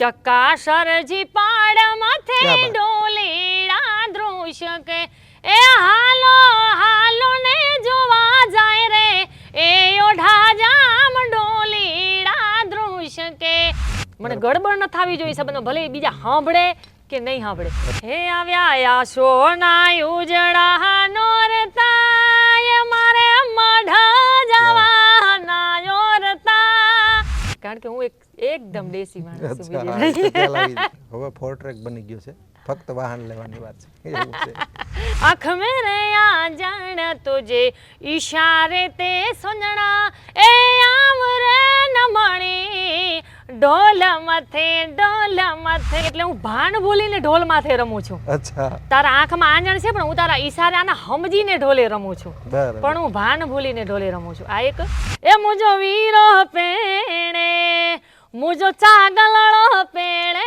ચકાસરજી પાડ માથે ક્યાં બાત? કે એ હાલો હાલો ને જોવા જાય રે. એ ઓઢા જામ ડોલેડા દ્રોષકે મને ગડબડ ન થાવી જોઈએ સંબંધો ભલે બીજા સાંભળે કે નહીં સાંભળે. હે આવ્યા યા સોના ઉજળા નોરતા એકદમ દેશી માણસ. હવે ફોર ટ્રેક બની ગયો છે. ફક્ત વાહન લેવાની વાત છે. આંખ મેરે આ જાણ તુજે ઈશારે તે સુનણા એ આમ રે નમણી ઢોલ મથે ઢોલ મથે. એટલે હું ભાન ભૂલીને ઢોલ માથે રમું છું. અચ્છા. તારા આંખમાં આંજણ છે પણ હું તારા ઈશારે આના સમજીને ઢોલે રમું છું. પણ હું ભાન ભૂલીને ઢોલે રમું છું. આ એક એ મુજો વીરો પેણે મુજો ચાગલણો પેણે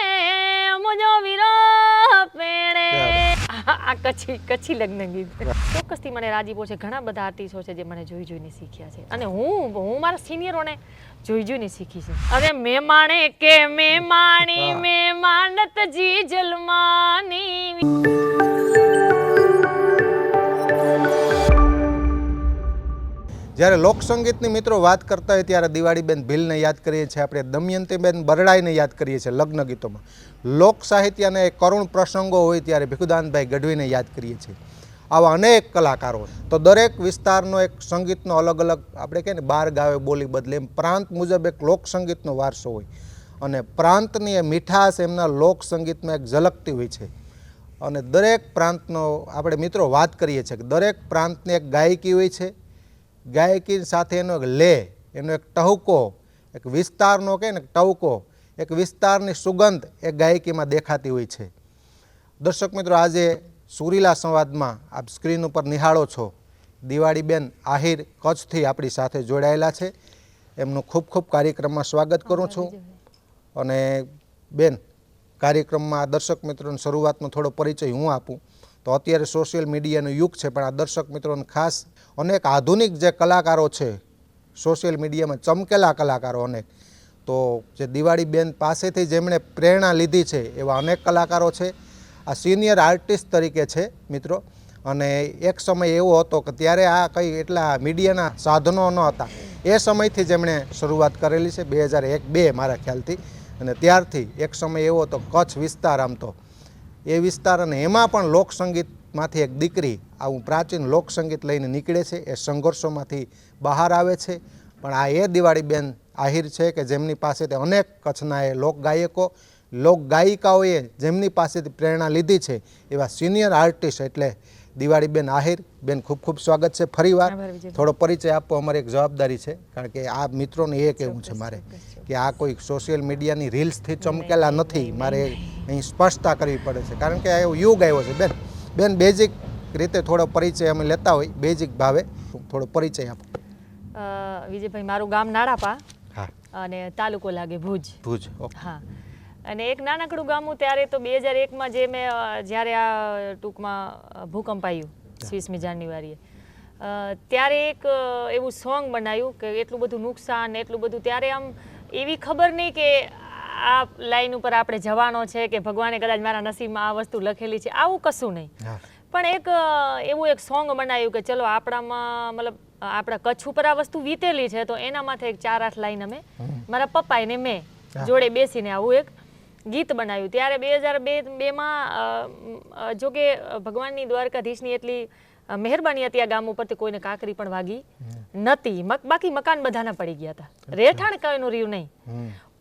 મુજો વીરો પેણે. આ કચ્છી કચ્છી લગ્ન ગીત. ચોક્કસથી મને રાજીપો છે. ઘણા બધા આર્ટિસ્ટો છે જે મને જોઈ જોઈને શીખ્યા છે. અને હું હું મારા સિનિયરોને જોઈ જોઈને શીખી છે. અરે મેમાણે કે મે માણી વાહ. મેં માનતજી જલમાની. જ્યારે લોકસંગીતની મિત્રો વાત કરતા હોય ત્યારે દિવાળીબેન ભીલને યાદ કરીએ છીએ આપણે, દમયંતીબેન બરડાઈને યાદ કરીએ છીએ લગ્ન ગીતોમાં. લોક સાહિત્યને કરુણ પ્રસંગો હોય ત્યારે ભીખુદાનભાઈ ગઢવીને યાદ કરીએ છીએ. આવા અનેક કલાકારો તો દરેક વિસ્તારનો એક સંગીતનો અલગ અલગ, આપણે કહે ને, બાર ગાવે, બોલી બદલે, એમ પ્રાંત મુજબ એક લોકસંગીતનો વારસો હોય. અને પ્રાંતની એ મીઠાશ એમના લોકસંગીતમાં એક ઝલકતી હોય છે. અને દરેક પ્રાંતનો આપણે મિત્રો વાત કરીએ છીએ કે દરેક પ્રાંતની એક ગાયકી હોય છે. ગાયકી સાથે એનો એક લે એનો એક ટહુકો એક વિસ્તારનો કહે ને ટહુકો એક વિસ્તારની સુગંધ એ ગાયકીમાં દેખાતી હોય છે. દર્શક મિત્રો આજે સુરીલા સંવાદમાં આપ સ્ક્રીન ઉપર નિહાળો છો. દિવાળીબેન આહિર કચ્છથી આપણી સાથે જોડાયેલા છે. એમનું ખૂબ ખૂબ કાર્યક્રમમાં સ્વાગત કરું છું. અને બેન કાર્યક્રમમાં દર્શક મિત્રોને શરૂઆતનો થોડો પરિચય હું આપું. તો અત્યારે સોશિયલ મીડિયાનો યુગ છે પણ આ દર્શક મિત્રોને ખાસ અનેક આધુનિક જે કલાકારો છે, સોશિયલ મીડિયામાં ચમકેલા કલાકારો અનેક. તો જે દિવાળીબેન પાસેથી જેમણે પ્રેરણા લીધી છે, એવા અનેક કલાકારો છે. આ સિનિયર આર્ટિસ્ટ તરીકે છે, મિત્રો. અને એક સમય એવો હતો કે ત્યારે આ કંઈ એટલા મીડિયાના સાધનો ન હતા. એ સમયથી જેમણે શરૂઆત કરેલી છે બે હજાર એક બે મારા ખ્યાલથી. અને ત્યારથી એક સમય એવો હતો, કચ્છ વિસ્તાર આમ તો. એ વિસ્તાર અને એમાં પણ લોકસંગીતમાંથી એક દીકરી આવું પ્રાચીન લોકસંગીત લઈને નીકળે છે એ સંઘર્ષોમાંથી બહાર આવે છે. પણ આ એ દિવાળીબેન આહિર છે કે જેમની પાસેથી અનેક કચ્છના એ લોકગાયકો લોકગાયિકાઓએ જેમની પાસેથી પ્રેરણા લીધી છે એવા સિનિયર આર્ટિસ્ટ એટલે દિવાળીબેન આહિર. બેન ખૂબ ખૂબ સ્વાગત છે ફરીવાર. થોડો પરિચય આપવો અમારી એક જવાબદારી છે કારણ કે આ મિત્રોને એ કહેવું છે મારે કે આ કોઈ સોશિયલ મીડિયાની રીલ્સથી ચમકેલા નથી મારે અહીં સ્પષ્ટતા કરવી પડે છે. કારણ કે આ એવો યુગ આવ્યો છે. બેન બેન બેઝિક રીતે થોડો પરિચય અમે લેતા હોય બેઝિક ભાવે. થોડો પરિચય આપો. વિજયભાઈ મારું ગામ નાડાપા હા. અને તાલુકો લાગે ભુજ. ભુજ હા. અને એક નાનકડું ગામું ત્યારે તો બે હજાર એકમાં જે મેં જ્યારે આ ટૂંકમાં ભૂકંપ આવ્યું વીસમી જાન્યુઆરીએ. ત્યારે એક એવું સોંગ બનાવ્યું કે એટલું બધું નુકસાન એટલું બધું. ત્યારે આમ એવી ખબર નહીં કે આ લાઈન ઉપર આપણે જવાનો છે કે ભગવાને કદાચ મારા નસીબમાં આ વસ્તુ લખેલી છે આવું કશું નહીં. પણ એક એવું એક સોંગ બનાવ્યું કે ચલો આપણામાં મતલબ આપણા કચ્છ ઉપર આ વસ્તુ વીતેલી છે તો એના માથે એક ચાર આઠ લાઈન અમે મારા પપ્પા ને મેં જોડે બેસીને આવું એક ગીત બનાવ્યું. ત્યારે બે હજાર બે બેમાં જો કે ભગવાનની દ્વારકાધીશની એટલી મહેરબાની હતી આ ગામ ઉપરથી કોઈને કાકરી પણ વાગી નથી બાકી મકાન બધાના પડી ગયા હતા. રહેઠાણ કયું રહ્યું નહીં.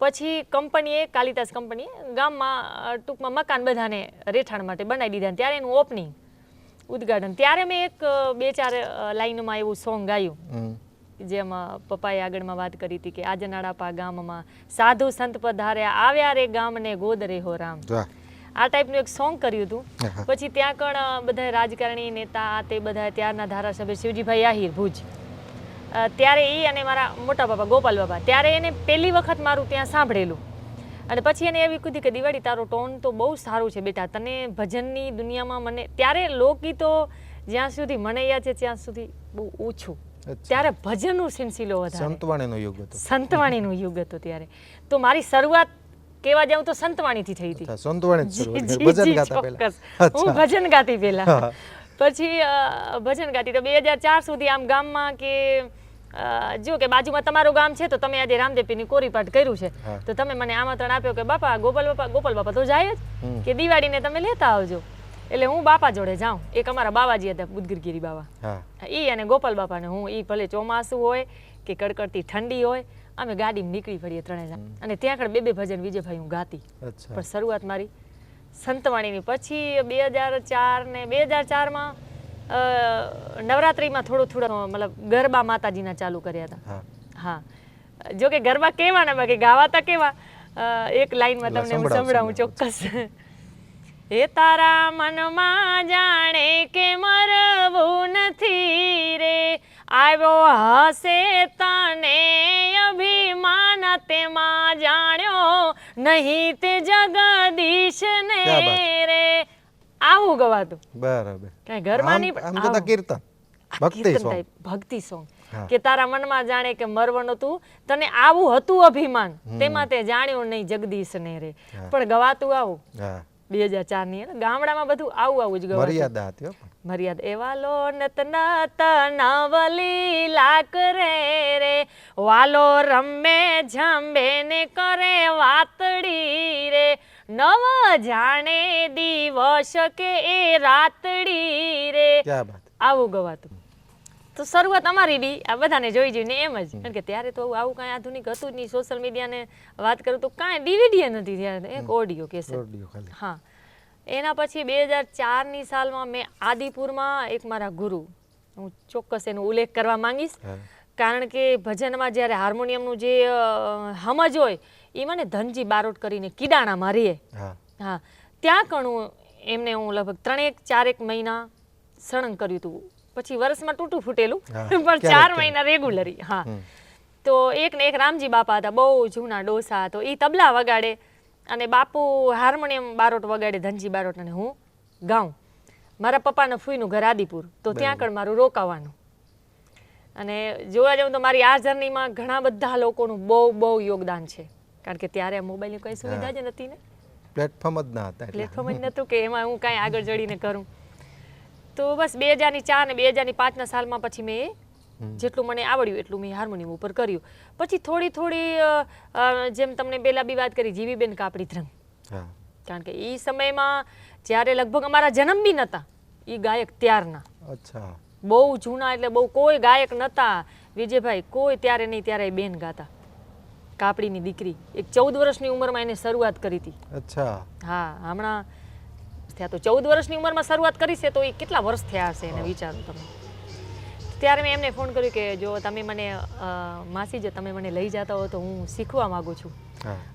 પછી કંપનીએ કાલિદાસ કંપનીએ ગામમાં ટૂંકમાં મકાન બધાને રહેઠાણ માટે બનાવી દીધા. ત્યારે એનું ઓપનિંગ ઉદ્ઘાટન. ત્યારે મેં એક બે ચાર લાઈનમાં એવું સોંગ ગાયું. જેમાં પપ્પાએ આગળમાં વાત કરી હતી કે આજનાડાપા ગામમાં સાધુ સંત પધાર્યા આવ્યા રે ગામને ગોદ રે હો રામ. આ ટાઈપનું એક સોંગ કર્યું હતું. પછી ત્યાં કણ બધા રાજકારણી નેતા આ તે બધા ત્યારના ધારાસભ્ય શિવજીભાઈ આહિર ભુજ. ત્યારે એ અને મારા મોટા બાપા ગોપાલ બાબા ત્યારે એને પહેલી વખત મારું ત્યાં સાંભળેલું. અને પછી એને એવી કીધી કે દિવાળી તારો ટોન તો બહુ સારું છે બેટા. તને ભજનની દુનિયામાં મને ત્યારે લોકગીતો જ્યાં સુધી મને યાદ છે ત્યાં સુધી બહુ ઓછું. ત્યારે ભજનનું સિલસિલો વધારે. સંતવાણીનો યુગ હતો. સંતવાણીનો યુગ હતો ત્યારે. તો મારી શરૂઆત કેવા જાઉં તો સંતવાણીથી થઈ હતી. સંતવાણી. ભજન ગાતા પહેલા. હું ભજન ગાતી પહેલા. પછી ભજન ગાતી તો બે હજાર ચાર સુધી આમ ગામમાં કે જો કે બાજુમાં તમારું ગામ છે તો તમે આજે રામદેવપીની કોરીપાટ કર્યું છે. તો તમે મને આમંત્રણ આપ્યો કે બાપા ગોપાલ બાપા ગોપાલ બાપા તો જાય જ. કે દિવાળીને તમે લેતા આવજો. એટલે હું બાપા જોડે જાઉં. એક અમારા બાવાજી હતા બુદગીરગીરી બાવા. એ ઈ અને ગોપાલ બાપાને હું એ ભલે ચોમાસું હોય કે કડકડતી ઠંડી હોય અમે ગાડીમાં નીકળી પડીએ ત્રણે જણ. અને ત્યાં આગળ બે બે ભજન વિજયભાઈ હું ગાતી. પણ શરૂઆત મારી સંતવાણીની. પછી બે હજાર ચાર ને બે હજાર ચારમાં નવરાત્રિમાં થોડું થોડું મતલબ ગરબા માતાજીના ચાલુ કર્યા હતા. હા. જો કે ગરબા કેવા ને બાકી ગાવાતા કેવા? એક લાઈનમાં તમને હું સંભળાવું ચોક્કસ. એ તારા મનમાં જાણે કે મરવું નથી રે. આવ્યો હશે તને અભિમાન તેમાં જાણ્યો નહીં તે જગદીશ ને રે. આવું ગવાતું. બરાબર. કઈ ઘરમાં નહીં આમ તો કીર્તન. ભક્તિ સોંગ. ભક્તિ સોંગ. કે તારા મનમાં જાણે કે મરવાનું તું તને આવું હતું અભિમાન. તેમાં તે જાણ્યું નહીં જગદીશ ને રે. પણ ગવાતું આવું. બે હજાર ચારની? ગામડામાં બધું આવું આવું જ ગવાતું. મર્યાદા હતી મર્યાદા. એવા લો નતના તનાવલી નવલી લાક રે રે. વાલો રમે જંબે ને કરે વાતડી રે. નવ જાણે દિવસ કે એ રાતડી રે. આવું ગવાતું. તો શરૂઆત અમારી બી આ બધાને જોઈ જોઈને એમ જ. કારણ કે ત્યારે તો આવું કાંઈ આધુનિક હતું જ નહીં. સોશિયલ મીડિયાને વાત કરું તો કાંઈ ડીવીડી નથી ત્યારે એક ઓડિયો કેસેટ હા. એના પછી બે હજાર ચારની સાલમાં મેં આદિપુરમાં એક મારા ગુરુ હું ચોક્કસ એનો ઉલ્લેખ કરવા માંગીશ. કારણ કે ભજનમાં જ્યારે હાર્મોનિયમનું જે હમજ હોય એ મને ધનજી બારોટ કરીને કિડાણા મારીએ હા. હા. ત્યાં કણું એમને હું લગભગ ત્રણેક ચારેક મહિના સળંગ કર્યું હતું. પછી વર્ષમાં તૂટું ફૂટેલું પણ ચાર મહિના રેગ્યુલરી હા. તો એક ને એક રામજી બાપા હતા બહુ જૂના ડોસા તો એ તબલા વગાડે અને બાપુ હાર્મોનિયમ બારોટ વગાડે ધનજી બારોટ અને હું ગાઉં. મારા પપ્પાના ફૂઈનું ઘર આદિપુર તો ત્યાં આગળ મારું રોકાવાનું. અને જોવા જાઉં તો મારી આ જર્નીમાં ઘણા બધા લોકોનું બહુ બહુ યોગદાન છે. કારણ કે ત્યારે મોબાઈલની કોઈ સુવિધા જ નથી ને? પ્લેટફોર્મ જ ના હતા એટલે. પ્લેટફોર્મ જ નહોતું કે એમાં હું કાંઈ આગળ જડીને કરું. તો બસ બે હજારની ચાર ને બે હજારની પાંચના સાલમાં પછી મેં જેટલું મને આવડ્યું એટલું મેં હાર્મોનિયમ ઉપર કર્યું. પછી થોડી થોડી જેમ તમને બેલા બી વાત કરી જીવીબેન કાપડી ધ્રંગ કારણ કે એ સમયમાં જ્યારે લગભગ અમારા જન્મ બી નહોતા એ ગાયક ત્યારના. અચ્છા. બહુ જૂના એટલે બહુ કોઈ ગાયક નહોતા વિજયભાઈ કોઈ ત્યારે નહીં ત્યારે બેન ગાતા. કાપડીની દીકરી. એક ચૌદ વર્ષની ઉંમરમાં એને શરૂઆત કરી હતી. અચ્છા. હા હમણાં થયા તો ચૌદ વર્ષની ઉંમરમાં શરૂઆત કરી છે તો એ કેટલા વર્ષ થયા હશે એને વિચારો તમે. ત્યારે મેં એમને ફોન કર્યો કે જો તમે મને માસી જો તમે મને લઈ જતા હો તો હું શીખવા માગું છું.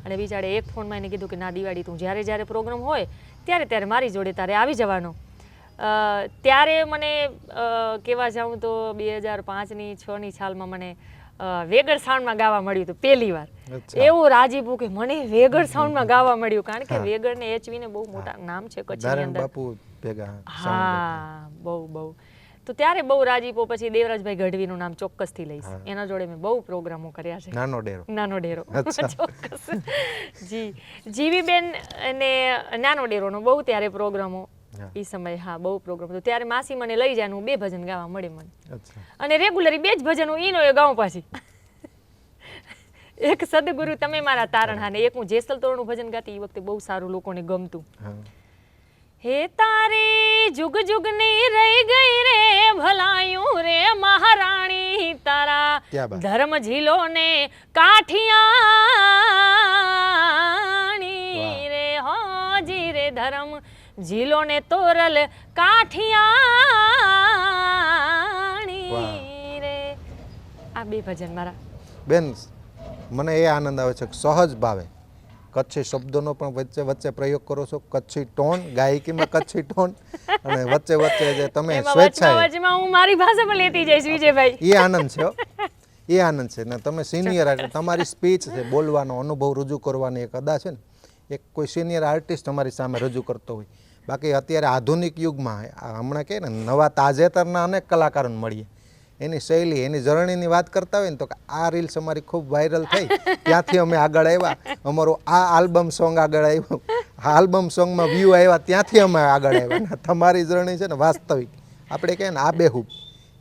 અને બિચારે એક ફોનમાં એને કીધું કે ના દિવાળી તું જ્યારે જ્યારે પ્રોગ્રામ હોય ત્યારે ત્યારે મારી જોડે તારે આવી જવાનો. ત્યારે મને કહેવા જાઉં તો બે હજાર પાંચની છની છાલમાં મને અ, વેગડ સાઉન્ડમાં ગાવા મળ્યું હતું પહેલી વાર. એવું રાજીપુ કે મને વેગર સાઉન્ડમાં ગાવા મળ્યું કારણ કે વેગર ને એચવી ને બહુ મોટા નામ છે કચ્છની અંદર. બાપુ ભેગા હા બહુ બહુ. તો ત્યારે બહુ રાજીપો પછી દેવરાજભાઈ ગઢવીનું નામ ચોક્કસથી લઈશ. એના જોડે મેં બહુ પ્રોગ્રામો કર્યા છે. નાનો ડેરો. નાનો ડેરો. ચોક્કસ. જી. જીવીબેન અને નાનો ડેરોનો બહુ ત્યારે પ્રોગ્રામો. એ સમયે હા બહુ પ્રોગ્રામ હતો. ત્યારે માસી મને લઈ જાય હું બે ભજન ગાવા મળે મને. અને રેગ્યુલરી બે જ ભજન હું ઈનો ગાઉં પાછી. એક સદગુરુ તમે મારા તારણહાર ને એક હું જેસલ તોરણું ભજન ગાતી એ વખતે બહુ સારું લોકોને ગમતું. હે. તારી જુગ જુગની રહી ગઈ રે ભલાયું રે મહારાણી તારા ધર્મ ઝીલો ને કાઠિયાણી વાહ. રે હોજી રે ધર્મ ઝીલો ને તોરલ કાઠિયાણી રે. આ બે ભજન મારા. બેન મને એ આનંદ આવે છે સહજ ભાવે. કચ્છી શબ્દોનો પણ વચ્ચે વચ્ચે પ્રયોગ કરો છો. કચ્છી ટોન ગાયકીમાં કચ્છી ટોન અને વચ્ચે વચ્ચે જે તમે સ્વેચ્છાએ. હું મારી ભાષા પણ લેતી જઈશ વિજયભાઈ. એ આનંદ છે હો. એ આનંદ છે. ને તમે સિનિયર તમારી સ્પીચ છે બોલવાનો અનુભવ રજૂ કરવાની એક અદા છે ને? એક કોઈ સિનિયર આર્ટિસ્ટ તમારી સામે રજૂ કરતો હોય. બાકી અત્યારે આધુનિક યુગમાં હમણાં કહે ને નવા તાજેતરના અનેક કલાકારોને મળીએ. એની શૈલી એની જર્નીની વાત કરતા હોય ને તો આ રીલ્સ અમારી ખૂબ વાયરલ થઈ. ત્યાંથી અમે આગળ આવ્યા. અમારું આ આલ્બમ સોંગ આગળ આવ્યું. આ આલ્બમ સોંગમાં વ્યૂ આવ્યા ત્યાંથી અમે આગળ આવ્યા. તમારી જર્ની છે ને વાસ્તવિક. આપણે કહે ને આ બેહુબ.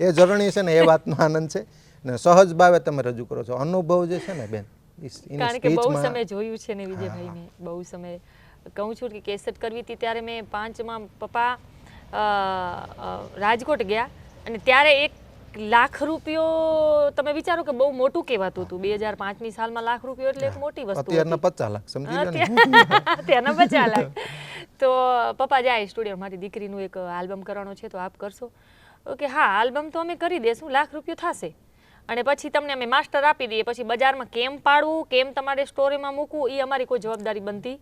એ જર્ની છે ને એ વાતનો આનંદ છે. ને સહજ ભાવે તમે રજૂ કરો છો. અનુભવ જે છે ને બેન કારણ કે બહુ સમય જોયું છે ને વિજયભાઈ મેં બહુ સમય કહું છું કે કેસેટ કરવી હતી ત્યારે મેં પાંચમાં પપ્પા રાજકોટ ગયા અને ત્યારે એક લાખ રૂપિયો તમે વિચારો કે બહુ મોટું કહેવાતું હતું. બે હજાર પાંચની સાલમાં લાખ રૂપિયો એટલે એક મોટી વસ્તુ. અત્યારના પચાસ લાખ સમજી અત્યારના પચાસ લાખ. તો પપ્પા જાય સ્ટુડિયો મારી દીકરીનું એક આલ્બમ કરવાનો છે તો આપ કરશો? ઓકે હા આલ્બમ તો અમે કરી દેશું લાખ રૂપિયો થશે. અને પછી તમને અમે માસ્ટર આપી દઈએ. પછી બજારમાં કેમ પાડવું કેમ તમારે સ્ટોરીમાં મૂકવું એ અમારી કોઈ જવાબદારી બનતી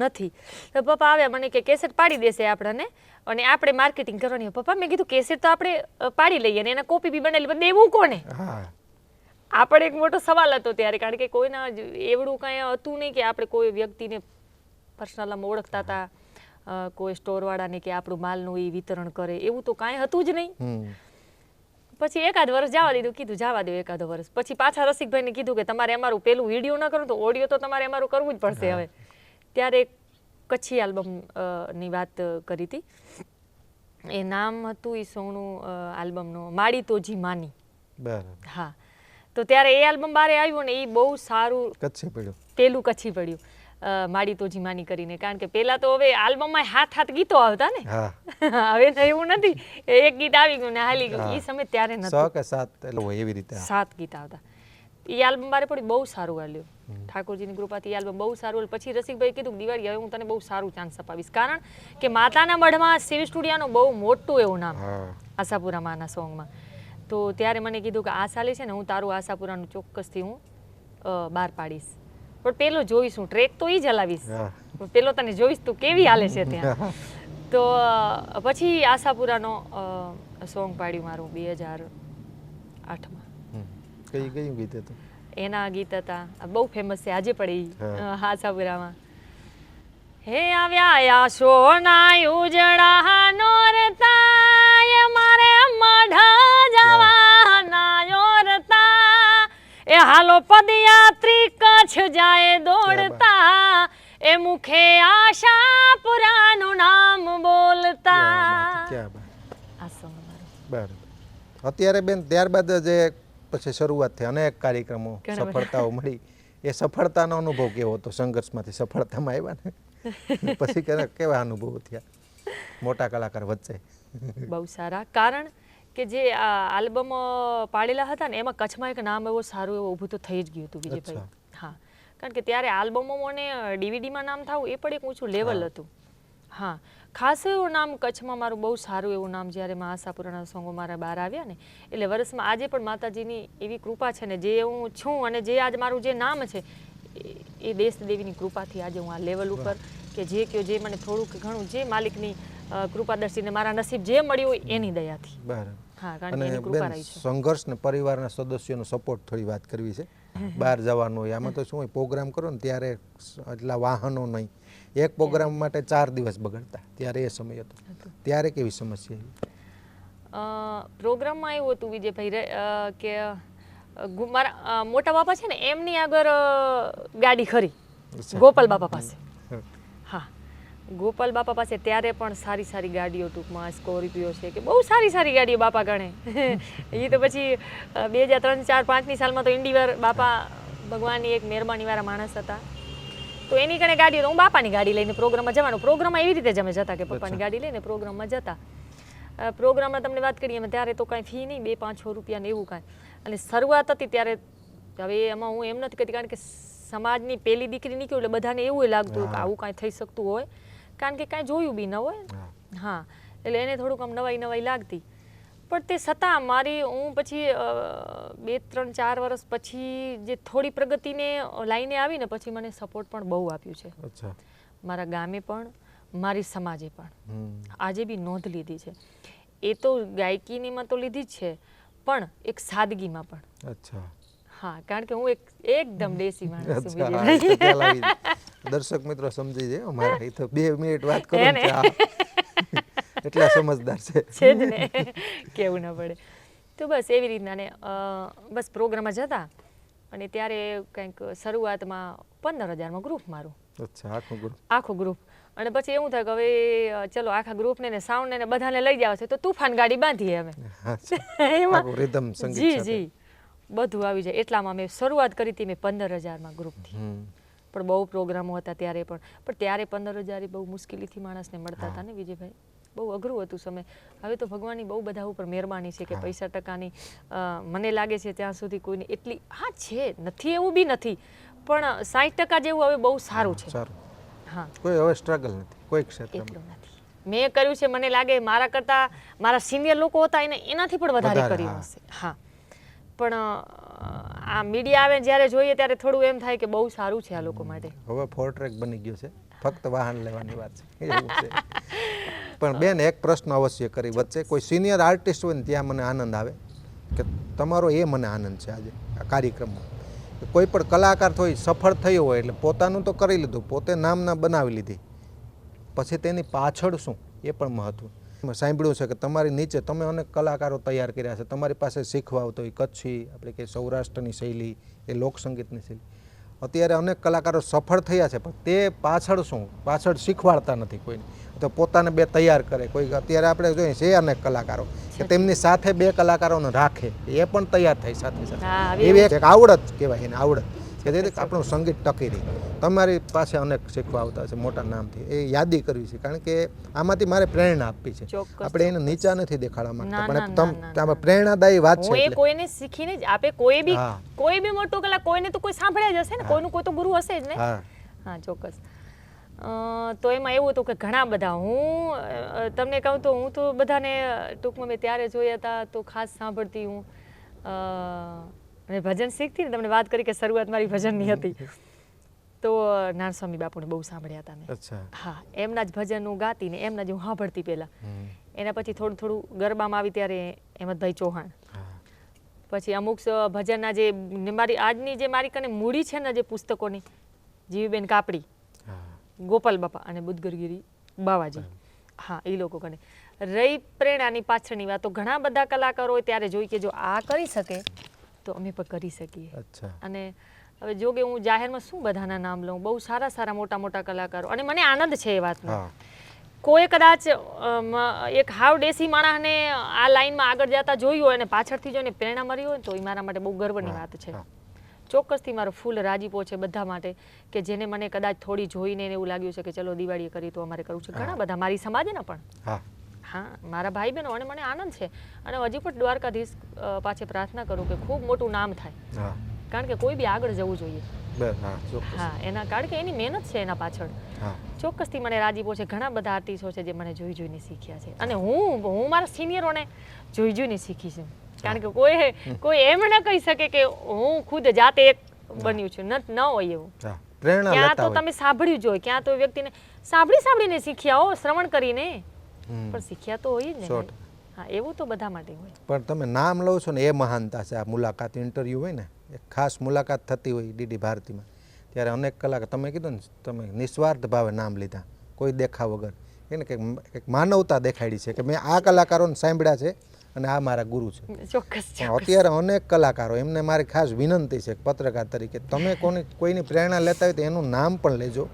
નથી. તો પપ્પા આવ્યા મને કે કેસેટ પાડી દેશે આપણને. અને આપણે માર્કેટિંગ કરવાની પપ્પા મેં કીધું કેસેટ તો આપણે પાડી લઈએ અને એના કોપી બી બનેલી પણ દેવું કોને? આપણે એક મોટો સવાલ હતો ત્યારે કારણ કે કોઈના એવડું કાંઈ હતું નહીં કે આપણે કોઈ વ્યક્તિને પર્સનલમાં ઓળખતા હતા કોઈ સ્ટોરવાળાને કે આપણું માલનું એ વિતરણ કરે. એવું તો કાંઈ હતું જ નહીં. પછી એકાદ વર્ષ જવા દીધું કીધું જવા દો એકાદ વર્ષ. પછી પાછા રસિકભાઈને કીધું કે તમારે અમારું પેલું વીડિયો ન કરો તો ઓડિયો તો તમારે અમારું કરવું જ પડશે હવે. ત્યારે કચ્છી આલ્બમની વાત કરી હતી. એ નામ હતું એ સોનું આલ્બમનું માડી તોજી માની. બરાબર. હા. તો ત્યારે એ આલ્બમ બારે આવ્યું ને એ બહુ સારું કચ્છી પડ્યું. પેલું કચ્છી પડ્યું. માડી તો જીમાની કરીને. કારણ કે પેલા તો હવે આલ્બમમાં હાથ હાથ ગીતો આવતા ને. હવે તો એવું નથી. એક ગીત આવી ગયું ને હાલી ગયું. એ સમય ત્યારે છ કે સાત એટલે હોય એવી રીતે સાત ગીત આવતા. એ આલ્બમ બારે પડી બહુ સારું હાલ્યું ઠાકોરજીની કૃપાથી આલ્બમ બહુ સારું. પછી રસિકભાઈ કીધું દિવાળી હવે હું તને બહુ સારું ચાન્સ અપાવીશ. કારણ કે માતાના મઢમાં શિવ સ્ટુડિયાનું બહુ મોટું એવું નામ આશાપુરામાં આશાપુરા માના સોંગમાં. તો ત્યારે મને કીધું કે આ સાલે છે ને હું તારું આશાપુરાનું ચોક્કસથી હું બહાર પાડીશ. પણ પેલો જોઈશ ટ્રેક તો એ જ હલાવીશ. પણ પેલો તને જોઈશ તું કેવી હાલે છે ત્યાં. તો પછી આશાપુરાનો સોંગ પાડ્યું મારું બે હજાર આઠમાં. કઈ કયું ગીત હતું? એના ગીત હતા. બહુ ફેમસ છે આજે પણ એ આશાપુરામાં. હે આવ્યા યાશો સોના ઉજળા નોરતા મારે મઢા યોરતા એ હાલો પદયાત્રી કચ્છ જાય દોડતા. એ મુખે આશા પુરાનું નામ બોલતા. બરાબર. અત્યારે બેન ત્યારબાદ જે પછી શરૂઆત થઈ અનેક કાર્યક્રમો સફળતાઓ મળી. એ સફળતાનો અનુભવ કેવો હતો? સંઘર્ષમાંથી સફળતામાં આવ્યા ને? પછી કેવા અનુભવો થયા? મોટા કલાકાર વચ્ચે. બહુ સારા. કારણ કે જે આ આલ્બમ પાડેલા હતા ને એમાં કચ્છમાં એક નામ એવો સારું એવું ઊભું તો થઈ જ ગયું હતું વિજયભાઈ. હા. કારણ કે ત્યારે આલ્બમો અને ડીવીડીમાં નામ થવું એ પણ એક ઊંચું લેવલ હતું. હા. ખાસ એવું નામ કચ્છમાં મારું બહુ સારું એવું નામ જ્યારે મા આશાપુરાના સોંગો મારા બહાર આવ્યા ને એટલે વર્ષમાં આજે પણ માતાજીની એવી કૃપા છે ને જે હું છું અને જે આજ મારું જે નામ છે એ- દેશ દેવીની કૃપાથી આજે હું આ લેવલ ઉપર કે જે કયો જે મને થોડુંક ઘણું જે માલિકની કૃપાદર્શીને કૃપા દર્શીને મારા નસીબ જે મળ્યું હોય એની દયાથી. બરાબર. સંઘર્ષ ને પરિવારના સદસ્યોનો સપોર્ટ થોડી વાત કરવી છે. બહાર જવાનું હોય આમાં તો શું હોય પ્રોગ્રામ કરો ને ત્યારે એટલા વાહનો નહીં. એક પ્રોગ્રામ માટે ચાર દિવસ બગડતા ત્યારે એ સમય હતો. ત્યારે કેવી સમસ્યા આવી? પ્રોગ્રામમાં એવું હતું વિજયભાઈ કે મારા મોટા બાપા છે ને એમની આગળ ગાડી ખરી. ગોપાલ બાપા પાસે. હા. ગોપાલ બાપા પાસે ત્યારે પણ સારી સારી ગાડીઓ ટૂંકમાં સ્કોર્પિયો છે કે બહુ સારી સારી ગાડીઓ બાપા ગણે. એ તો પછી બે હજાર ત્રણ ચાર પાંચની સાલમાં તો ઇન્ડિવર બાપા ભગવાનની એક મહેરબાનીવાળા માણસ હતા. તો એની કણે ગાડીઓ હું બાપાની ગાડી લઈને પ્રોગ્રામમાં જવાનું. પ્રોગ્રામમાં એવી રીતે જ અમે જતા કે પપ્પાની ગાડી લઈને પ્રોગ્રામમાં જતા. પ્રોગ્રામમાં તમને વાત કરીએ અમે ત્યારે તો કાંઈ ફી નહીં બે પાંચસો રૂપિયા ને એવું કાંઈ. અને શરૂઆત હતી ત્યારે હવે એમાં હું એમ નથી કહેતી કારણ કે સમાજની પહેલી દીકરી નીકળી એટલે બધાને એવું લાગતું કે આવું કાંઈ થઈ શકતું હોય. કારણ કે કાંઈ જોયું બી ન હોય. હા. એટલે એને થોડુંક આમ નવાઈ નવાઈ લાગતી. પણ તે છતાં મારી હું પછી બે ત્રણ ચાર વર્ષ પછી જે થોડી પ્રગતિને લાઈને આવી ને પછી મને સપોર્ટ પણ બહુ આપ્યું છે. મારા ગામે પણ મારી સમાજે પણ. આજે બી નોંધ લીધી છે. એ તો ગાયકીનીમાં તો લીધી જ છે. પણ એક સાદગીમાં પણ. અચ્છા. હા કારણ કે હું એક એકદમ દેશી માણસ છું વિજયભાઈ. દર્શક મિત્રો સમજી જાય અમારા તો બે મિનિટ વાત કરો ને. એટલા સમજદાર છે. છે જ ને. કેવું ના પડે. તો તો બસ એવી રીતના ને બસ પ્રોગ્રામમાં જતા અને ત્યારે કંઈક શરૂઆતમાં પંદર હજારમાં ગ્રુપ મારું. અચ્છા આખું ગ્રુપ આખું ગ્રુપ અને પછી એવું થાય કે હવે ચલો આખા ગ્રુપને ને સાઉન્ડ ને બધાને લઈ જાવ છે તો તુફાન ગાડી બાંધીએ એમાં રિધમ સંગીત જી જી. બધું આવી જાય. એટલામાં મેં શરૂઆત કરી હતી મેં પંદર હજારમાં ગ્રુપથી. પણ બહુ પ્રોગ્રામો હતા ત્યારે પણ. પણ ત્યારે પંદર હજાર બહુ મુશ્કેલીથી માણસને મળતા હતા ને વિજયભાઈ. બહુ અઘરું હતું સમય. હવે તો ભગવાનની બહુ બધા ઉપર મહેરબાની છે કે પૈસા ટકાની મને લાગે છે ત્યાં સુધી કોઈને એટલી હા છે. નથી એવું બી નથી. પણ સાઠ ટકા જેવું હવે બહુ સારું છે. સારું. કોઈ હવે સ્ટ્રગલ નથી કોઈ ક્ષેત્રમાં મેં કર્યું છે મને લાગે મારા કરતા મારા સિનિયર લોકો હતા એને એનાથી પણ વધારે કર્યું. હશે. હા. પણ આ મીડિયા આવે જ્યારે જોઈએ ત્યારે થોડું એમ થાય કે બહુ સારું છે આ લોકો માટે. હવે ફોર ટ્રેક બની ગયો છે. ફક્ત વાહન લેવાની વાત છે. પણ બેન એક પ્રશ્ન અવશ્ય કરી વચ્ચે કોઈ સિનિયર આર્ટિસ્ટ હોય ને ત્યાં મને આનંદ આવે? કે તમારો એ મને આનંદ છે આજે આ કાર્યક્રમમાં. કોઈ પણ કલાકાર હોય સફળ થયો હોય એટલે પોતાનું તો કરી લીધું, પોતે નામના બનાવી લીધી. પછી તેની પાછળ શું? એ પણ મહત્વ સાંભળ્યું છે કે તમારી નીચે તમે અનેક કલાકારો તૈયાર કર્યા છે. તમારી પાસે શીખવા આવતો હોય કચ્છી, આપણે કે સૌરાષ્ટ્રની શૈલી, એ લોકસંગીતની શૈલી. અત્યારે અનેક કલાકારો સફળ થયા છે પણ તે પાછળ શું? પાછળ શીખવાડતા નથી કોઈને. તો પોતાને બે તૈયાર કરે. કોઈ અત્યારે આપણે જોઈએ છે અનેક કલાકારો કે તેમની સાથે બે કલાકારોને રાખે. એ પણ તૈયાર થાય સાથે સાથે. એવી એક આવડત કહેવાય એને આવડત. કે જેથી આપણું સંગીત ટકી રહે. તમારી પાસે અનેક શીખવા આવતા છે મોટા નામથી. એ યાદી કરવી છે. કારણ કે આમાંથી મારે પ્રેરણા આપવી છે. આપણે એને નીચા નથી દેખાડવા માંગતા. પણ પ્રેરણાદાયી વાત છે એ કોઈને શીખીને જ આપે. કોઈ બી કોઈ બી મોટું કલા કોઈને તો કોઈ સાંભળ્યા જ હશે ને. કોઈનું કોઈ તો ગુરુ હશે જ ને. હા. હા ચોક્કસ. તો એમાં એવું હતું કે ઘણા બધા હું તમને કહું તો હું તો બધાને ટૂંકમાં મેં ત્યારે જોયા હતા તો ખાસ સાંભળતી હું અને ભજન શીખતી ને તમને વાત કરી કે શરૂઆત મારી ભજનની હતી. તો નાનસ્વામી બાપુને બહુ સાંભળ્યા હતા મેં. હા એમના જ ભજન હું ગાતી ને એમના જ હું સાંભળતી પહેલા. એના પછી થોડું થોડું ગરબામાં આવી ત્યારે હેમંતભાઈ ચૌહાણ. પછી અમુક ભજનના જે મારી આજની જે મારી કને મૂડી છે ને જે પુસ્તકોની જીવીબેન કાપડી ગોપાલ બાપા અને બુદ્ધગરગીરી બાવાજી. હા એ લોકો કને. રહી પ્રેરણાની પાછળની વાત તો ઘણા બધા કલાકારો હોય ત્યારે જોઈ કે જો આ કરી શકે તો અમે પણ કરી શકીએ. અને હવે જો કે હું જાહેરમાં શું બધાના નામ લઉં? બહુ સારા સારા મોટા મોટા કલાકારો. અને મને આનંદ છે એ વાતનો. કોઈ કદાચ એક હાવ દેશી માણસને આ લાઈનમાં આગળ જતા જોયું હોય અને પાછળથી જોઈને પ્રેરણા મળી હોય તો એ મારા માટે બહુ ગર્વની વાત છે. ચોક્કસથી મારો ફૂલ રાજીપો છે બધા માટે કે જેને મને કદાચ થોડી જોઈને એવું લાગ્યું છે કે ચલો દિવાળીએ કરી તો અમારે કરવું છે. ઘણા બધા મારી સમાજના પણ. હા. હા મારા ભાઈ બહેનો અને મને આનંદ છે. અને હજી પણ દ્વારકાધીશ પાછે પ્રાર્થના કરું કે ખૂબ મોટું નામ થાય. કારણ કે કોઈ બી આગળ જવું જોઈએ. હા એના કારણ કે એની મહેનત છે એના પાછળ. ચોક્કસથી મને રાજીપો છે. ઘણા બધા આર્ટિસ્ટો છે જે મને જોઈ જોઈને શીખ્યા છે. અને હું હું મારા સિનિયરોને જોઈ જોઈને શીખી છું. કારણ કે કોઈ કોઈ એમ ન કહી શકે કે હું ખુદ જાતે એક બન્યું છું. ન ન હોય એવું. પ્રેરણા ક્યાં તો તમે સાંભળ્યું જ હોય. ક્યાં તો વ્યક્તિને સાંભળી સાંભળીને શીખ્યા હો શ્રવણ કરીને. પણ શીખ્યા તો હોય જ ને હા એવું તો બધા માટે હોય. પણ તમે નામ લો છો ને એ મહાનતા છે. આ મુલાકાત ઇન્ટરવ્યૂ હોય ને એક ખાસ મુલાકાત થતી હોય ડીડી ભારતીમાં. ત્યારે અનેક કલાક તમે કીધું ને તમે નિસ્વાર્થ ભાવે નામ લીધા. કોઈ દેખાવ વગર. એને કંઈક એક માનવતા દેખાડી છે કે મેં આ કલાકારોને સાંભળ્યા છે અને આ મારા ગુરુ છે. ચોક્કસ અત્યારે અનેક કલાકારો એમને મારી ખાસ વિનંતી છે પત્રકાર તરીકે તમે કોની કોઈની પ્રેરણા લેતા હોય તો એનું નામ પણ લેજો.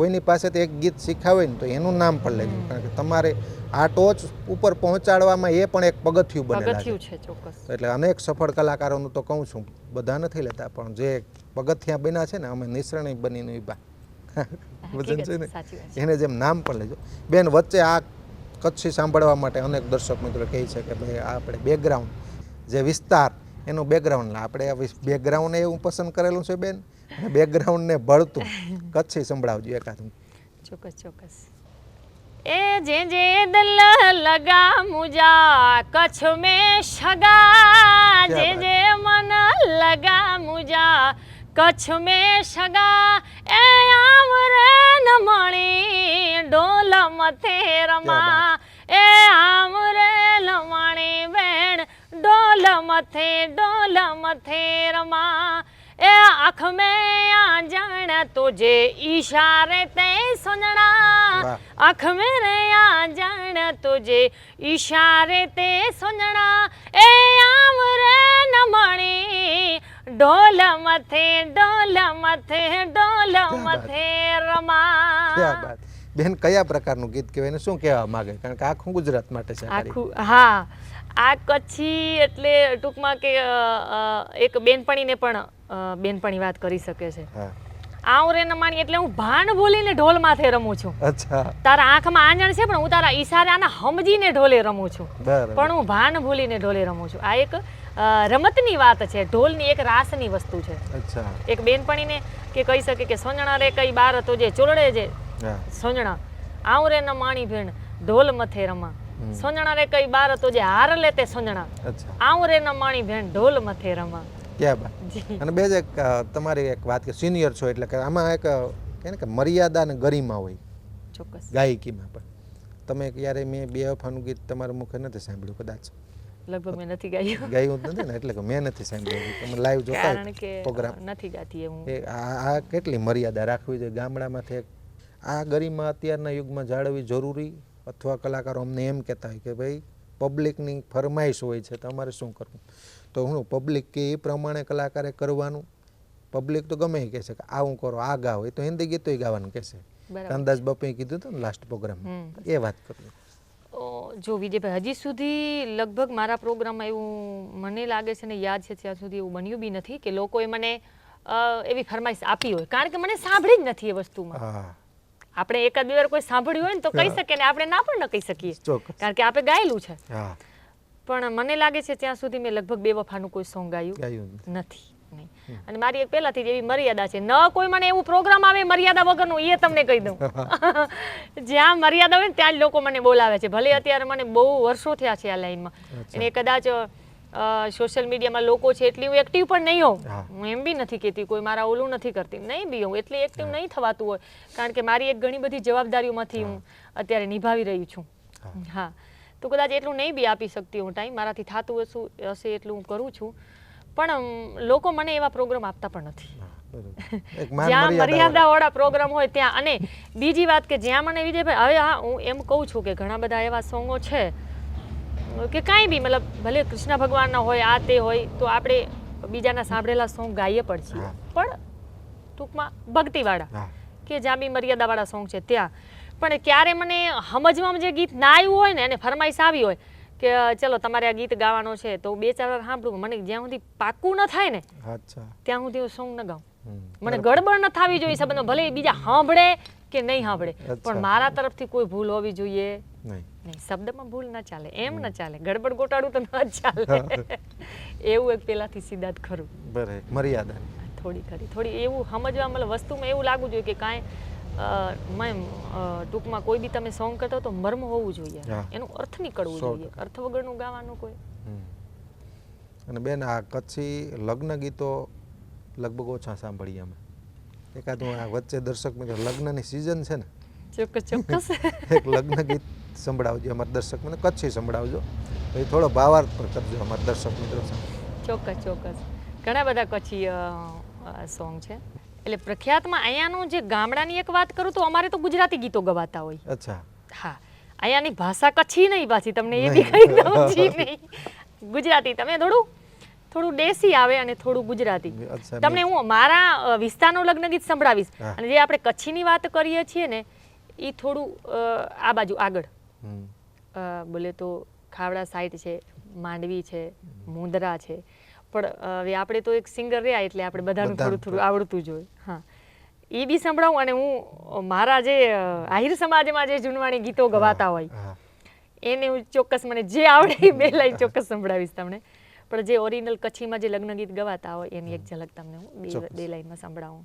કોઈની પાસેથી એક ગીત શીખાવે ને તો એનું નામ પણ લેજો. કારણ કે તમારે આ ટોચ ઉપર પહોંચાડવામાં એ પણ એક પગથિયું બનેલા છે. એટલે અનેક સફળ કલાકારોનું તો કહું છું બધા નથી લેતા પણ જે પગથિયા બન્યા છે ને અમે નિસરણી બનીને ઊભા વજન છે ને એને જેમ નામ પણ લેજો. બેન વચ્ચે આ કચ્છી સાંભળવા માટે અનેક દર્શક મિત્રો કહે છે કે ભાઈ આ આપણે બેકગ્રાઉન્ડ જે વિસ્તાર એનું બેકગ્રાઉન્ડ આપણે બેકગ્રાઉન્ડ એવું પસંદ કરેલું છે બેન? અને બેકગ્રાઉન્ડને ભળતું. કચ્છી સંભળાવજો એકાદ. ચોક્કસ ચોક્કસ. એ જે જે દલ લગા મુજા કચ્છ મે સગા. જે જે મન લગા મુજા કચ્છ મે સગા. એ આમ રે નમણી ડોલ મથે રમા. એ આમ રે લમણી બેણ ડોલ મથે ડોલ મથે રમા. એ આંખ મે तुझे इशारे ते सुनना વાહ. आँख मेरे आ जान तुझे इशारे ते सुनना ए आम रे नमणी ढोल मथे ढोल मथे ढोल મથે રમા ક્યાં બાત બેન કયા પ્રકારનું ગીત કહેવાય ને શું કહેવા માંગે કારણ કે આખું ગુજરાત માટે છે આ ગાડી. આખું હા આ કચ્છી એટલે ટૂંકમાં કે અ, અ, એક બેનપણીને પણ અ, બેનપણી વાત કરી શકે છે હા આવું રે નમાણી એટલે હું ભાન બોલીને ઢોલ માથે રમું છું. અચ્છા. તારા આંખમાં આંજણ છે પણ હું તારા ઈશારાના સમજીને ઢોલે રમું છું. પણ હું ભાન ભૂલીને ઢોલે રમું છું. આ એક રમતની વાત છે ઢોલની એક રાસની વસ્તુ છે. અચ્છા. એક બેનપણીને કે કહી શકે કે સોંજણા રે કઈ બાર તો જે ચોલડે જે સોંજણા. આવ રે ન માણી ભેણ ઢોલ મથે રમા. સોંજણા રે કઈ બાર તો જે હાર લે તે સોંજણા. અચ્છા. રે ન માણી ભેણ ઢોલ મથે રમા. ક્યાં બાત અને બે જ એક તમારી એક વાત કે સિનિયર છો એટલે કે આમાં એક કહે ને કે મર્યાદા અને ગરિમા હોય. ચોક્કસ. ગાયકીમાં પણ. તમે ક્યારે મેં બે વફાનું ગીત તમારા મુખે નથી સાંભળ્યું કદાચ? લગભગ મેં નથી ગાયું. ગાયું નથી ને? એટલે કે મેં નથી સાંભળ્યું. તમે લાઈવ જોતા કારણ કે પ્રોગ્રામ નથી ગાતી હું. આ કેટલી મર્યાદા રાખવી જોઈએ? ગામડામાંથી આ ગરિમા અત્યારના યુગમાં જાળવવી જરૂરી? અથવા કલાકારો અમને એમ કહેતા હોય કે ભાઈ પબ્લિકની ફરમાઈશ હોય છે તો અમારે શું કરવું? તો હું પબ્લિક કે એ પ્રમાણે કલાકારે કરવાનું? પબ્લિક તો ગમે એ કહેશે કે આવું કરો આ ગાઓ એ તો હિન્દી ગીતોય ગાવાનું કહેશે અંદાજ બાપુએ કીધું હતું ને લાસ્ટ પ્રોગ્રામ એ વાત કરું. જો વિજયભાઈ હજી સુધી લગભગ મારા પ્રોગ્રામમાં એવું મને લાગે છે ને યાદ છે ત્યાં સુધી એવું બન્યું બી નથી કે લોકોએ મને એવી ફરમાઈશ આપી હોય. કારણ કે મને સાંભળી જ નથી એ વસ્તુમાં. આપણે એકાદ બે વાર કોઈ સાંભળ્યું હોય ને તો કહી શકીએ ને આપણે ના પણ ન કહી શકીએ. કારણ કે આપણે ગાયેલું છે. હા. પણ મને લાગે છે ત્યાં સુધી મેં લગભગ બે વફાનું કોઈ સોંગ ગાયું નથી. અને મારી એક પહેલાથી જ એવી મર્યાદા છે. ન કોઈ મને એવું પ્રોગ્રામ આવે મર્યાદા વગરનું એ તમને કહી દઉં. જ્યાં મર્યાદા હોય ને ત્યાં જ લોકો મને બોલાવે છે. ભલે અત્યારે મને બહુ વર્ષો થયા છે આ લાઈનમાં. અને કદાચ સોશિયલ મીડિયામાં લોકો છે એટલી હું એક્ટિવ પણ નહીં હોઉં. હું. એમ બી નથી કહેતી કોઈ મારા ઓલું નથી કરતી. નહીં બી હું એટલી એક્ટિવ નહીં થવાતું હોય. કારણ કે મારી એક ઘણી બધી જવાબદારીઓમાંથી હું. અત્યારે નિભાવી રહી છું. હા. તો કદાચ એટલું નહીં બી આપી શકતી હું ટાઈમ મારાથી થતું હશું હશે એટલું હું કરું છું. પણ લોકો મને એવા પ્રોગ્રામ આપતા પણ નથી. જ્યાં મર્યાદા મર્યાદા પ્રોગ્રામ હોય ત્યાં. અને બીજી વાત કે જ્યાં મને વિજયભાઈ હવે હા હું એમ કહું છું કે ઘણા બધા એવા સોંગો છે કે કાંઈ બી મતલબ ભલે કૃષ્ણ ભગવાનના હોય આ તે હોય તો આપણે બીજાના સાંભળેલા સોંગ ગાઈએ પણ છીએ. પણ ટૂંકમાં ભક્તિવાળા કે જ્યાં બી મર્યાદાવાળા સોંગ છે ત્યાં. પણ ક્યારે મને સમજવામાં જે ગીત ના આવ્યું હોય ને અને ફરમાઈશ આવી હોય કે ચલો તમારે આ ગીત ગાવાનો છે. તો બે ચાર વાર સાંભળું મને જ્યાં સુધી પાકું ન થાય ને ત્યાં સુધી હું સોંગ ન ગાઉં. મને ગડબડ ન થવી જોઈએ સંબંધો ભલે બીજા સાંભળે કે નહીં સાંભળે પણ મારા તરફથી કોઈ ભૂલ હોવી જોઈએ. નહીં. શબ્દમાં ભૂલ ના ચાલે એમ ના ચાલે. ગડબડ ગોટાડું તો ન ચાલે. એવું એક પેલાથી સિદ્ધાર્થ ખરું. બરાબર મર્યાદા. થોડી ખરી. થોડી એવું સમજવા મતલબ વસ્તુમાં એવું લાગવું જોઈએ કે કાંઈ મેમ ટૂંકમાં કોઈ બી તમે સોંગ કરતા તો મર્મ હોવું જોઈએ. એનું અર્થ નીકળવું જોઈએ. અર્થ વગરનું ગાવાનું કોઈ. અને બેન આ કચ્છી લગ્ન ગીતો લગભગ ઓછા સાંભળીએ અમે. એકાદ હું આ વચ્ચે દર્શક મિત્રો લગ્નની સિઝન છે ને. ચોક્કસ ચોક્કસ. એક લગ્ન ગીત સંભળાવજો અમારા દર્શક મને કચ્છી સંભળાવજો. પછી થોડો ભાવાર્થ પણ કરજો અમારા દર્શક મિત્રો ચોક્કસ ચોક્કસ. ઘણા બધા કચ્છી સોંગ છે. એટલે પ્રખ્યાતમાં અહીંયાનું જે ગામડાની એક વાત કરું તો અમારે તો ગુજરાતી ગીતો ગવાતા હોય. અચ્છા. હા અહીંયાની ભાષા કચ્છી નહીં પાછી તમને એ બી કહી દઉં જી નહીં. ગુજરાતી તમે થોડું થોડું દેશી આવે અને થોડું ગુજરાતી. તમને હું મારા વિસ્તારનું લગ્ન ગીત સંભળાવીશ. અને જે આપણે કચ્છીની વાત કરીએ છીએ ને એ થોડું આ બાજુ આગળ. બોલે તો ખાવડા સાઈડ છે માંડવી છે મુંદરા છે. પણ હવે આપણે તો એક સિંગર રહ્યા એટલે આપણે બધાનું થોડું થોડું આવડતું જ હોય. હા. એ બી સંભળાવું અને હું મારા જે આહિર સમાજમાં જે જૂનવાણી ગીતો ગવાતા હોય એને હું ચોક્કસ મને જે આવડે એ બે લાઈન ચોક્કસ સંભળાવીશ તમને. પણ જે ઓરિજિનલ કચ્છીમાં જે લગ્ન ગીત ગવાતા હોય એની એક ઝલક તમને હું. બે લાઈનમાં સંભળાવું.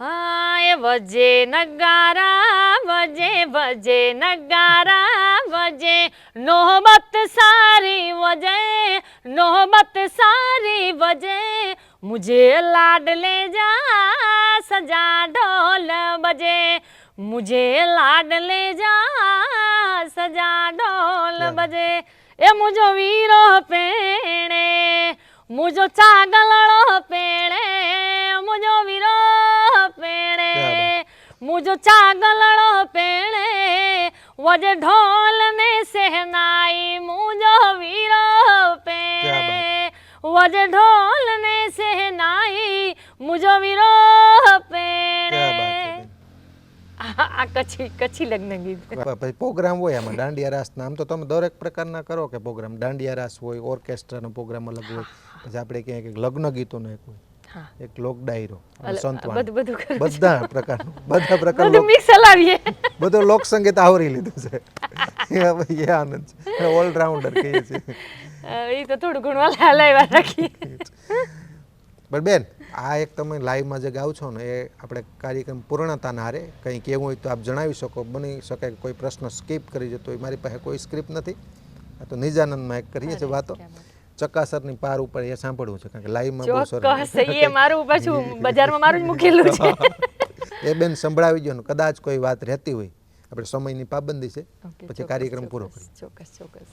હા એ વજે નગારા વજે વજે નગારા વજે. નોહમત સારી વજે. નોહમત સારી વજે. મુજે લાડ લે જા સજા ઢોલ બજે. મુજે લાડ લે જા સજા ઢોલ બજે. એ મુજો વીરો પેણે મુજો ચાગલડો પેણે. મુજો વિરો પેણે મુજો ચાગલડો પેણે વજ ઢોલ ને સહેનાઈ મુજો વિરો પેણે વજ ઢોલ ને સહેનાઈ મુજો વિરો પેણે. આ કચ્છી કચ્છી લગ્ન ગીત. ભાઈ પછી પ્રોગ્રામ હોય આમાં દાંડિયા રાસ નામ તો તમે દરેક પ્રકારના કરો કે પ્રોગ્રામ. દાંડિયા રાસ હોય ઓર્કેસ્ટ્રાનો પ્રોગ્રામ અલગ હોય. પછી આપણે ક્યાંય કંઈક લગ્ન ગીતોનો એક હોય. એક લોક ડાયરો અને સંતવાણી. બધું પ્રકારનું બધા પ્રકારનું મિક્સ હલાવીએ. બધો લોક સંગીત આવરી લીધું છે. એ આનંદ છે. ઓલરાઉન્ડર કહીએ છીએ. એ તો થોડું ઘણું હલાવ્યા રાખીએ. પણ બેન આ એક તમે લાઈવમાં જે ગાવ છો ને એ આપણે કાર્યક્રમ પૂર્ણતાના હારે કંઈ કહેવું હોય તો આપ જણાવી શકો. બની શકે કોઈ પ્રશ્ન સ્કીપ કરી જતો હોય. મારી પાસે કોઈ સ્ક્રિપ્ટ નથી. આ તો નિજાનંદમાં એક કરીએ છીએ વાતો. ચકાસરની પાર ઉપર એ સાંભળવું છે કારણ કે લાઈવમાં બહુ સરસ. એ મારું પાછું બજારમાં મારું જ મૂકેલું છે. એ બેન સંભળાવી દો કદાચ કોઈ વાત રહેતી હોય. આપણે સમયની પાબંદી છે. પછી કાર્યક્રમ પૂરો કરીએ. ચોક્કસ ચોક્કસ.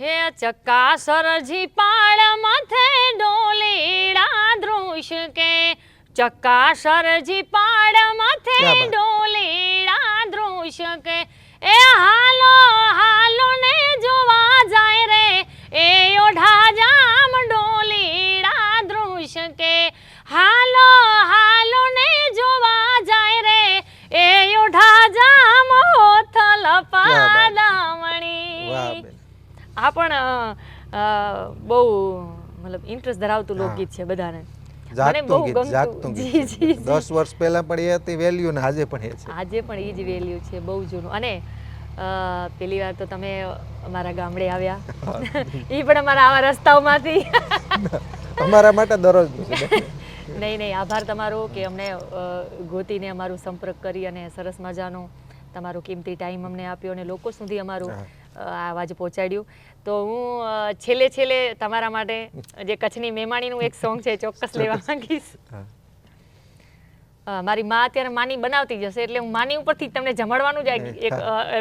હે ચકાસરજી પાળ માથે ડોલીડા દૃશ કે? ચકાસરજી પાળ માથે. ડોલીડા દૃશ કે? એ હાલો હાલો જામ ડોલીડા દૃશ કે હાલો હાલો ને જોવા જાય રે એ ઓઢા જામ હોથલ. પાદામણી આ પણ બહુ મતલબ ઇન્ટરેસ્ટ ધરાવતું લોકગીત છે બધાને. જાગતું બહુ ગીત જાગતું ગીત જી, જી. દસ વર્ષ પહેલા પણ એ હતી વેલ્યુ ને આજે પણ એ છે. આજે પણ એ જ વેલ્યુ છે બહુ જૂનું. અને પેલી વાર તો તમે અમારા ગામડે આવ્યા. એ પણ અમારા આવા રસ્તાઓમાંથી. અમારા માટે દરરોજ નહીં નહીં આભાર તમારો કે અમને ગોતીને અમારું સંપર્ક કરી અને સરસ મજાનો તમારો કિંમતી ટાઈમ અમને આપ્યો અને લોકો સુધી અમારું અવાજ પહોંચાડ્યું. તો હું છેલ્લે છેલ્લે તમારા માટે જે કચ્છની મેમાણીનું એક સોંગ છે ચોક્કસ લેવા માંગીશ. હા. મારી માં અત્યારે માની બનાવતી જશે એટલે હું માની ઉપરથી તમને જમાડવાનું જ એક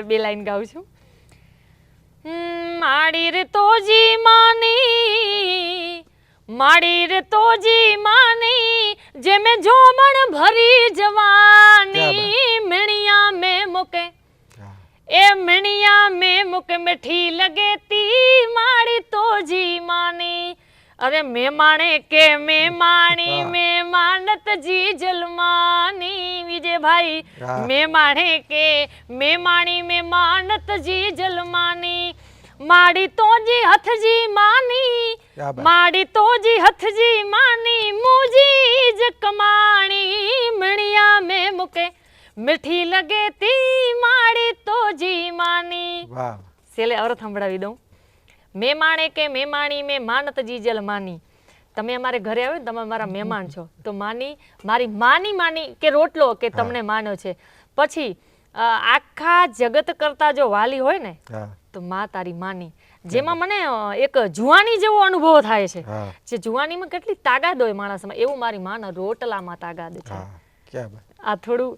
બે લાઈન ગાઉં છું. હમ, માડી રે તોજી માની માડી રે તોજી માની જે મેં જોમણ ભરી જવાની મણિયા મેં મુકે હા. એ મણિયા મેં મુકે મીઠી લગે તી માડી તોજી માની અરે મેં માણે કે મેં માણી વાહ. મેં માનત જી જલમાની વિજયભાઈ હા. મેં માણે કે મેં માણી મેં માનત જી જલમાની માડી તોજી હથજી માની. માડી તોજી હથજી માની મુજી જ કમાણી મણિયા મે મુકે મીઠી લગે તી માડી તોજી માની વાહ સેલે અર્થ સંભળાવી દઉં મેં માણે કે મેં માણી મેં માનત જીજલ માની. તમે અમારે ઘરે આવ્યો તમે મારા મહેમાન છો. તો માની મારી માની માની કે રોટલો કે તમને માનો છે. પછી આખા જગત કરતા જો વાલી હોય ને તો માં તારી માની. જેમાં મને એક જુવાની જેવો અનુભવ થાય છે. જે જુવાનીમાં કેટલી તાગાદ હોય માણસમાં એવું મારી માના રોટલામાં તાગાદ છે. આ થોડું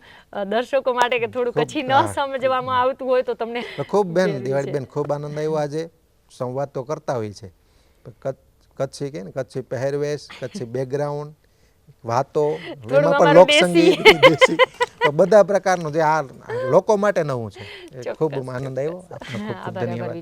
દર્શકો માટે કે થોડું કચ્છી ન સમજવામાં આવતું હોય તો તમને ખૂબ બેન દિવાળી બેન ખૂબ આનંદ આવ્યો આજે. સંવાદ તો કરતા હોય છે. કચ્છ- કે ને કચ્છી પહેરવેશ કચ્છી બેકગ્રાઉન્ડ વાતો એમાં પણ લોકસંગીત લોક સંગીત તો બધા પ્રકારનું જે આ લોકો માટે નવું છે. ખૂબ આનંદ આવ્યો. આપનો ખૂબ ખૂબ ધન્યવાદ.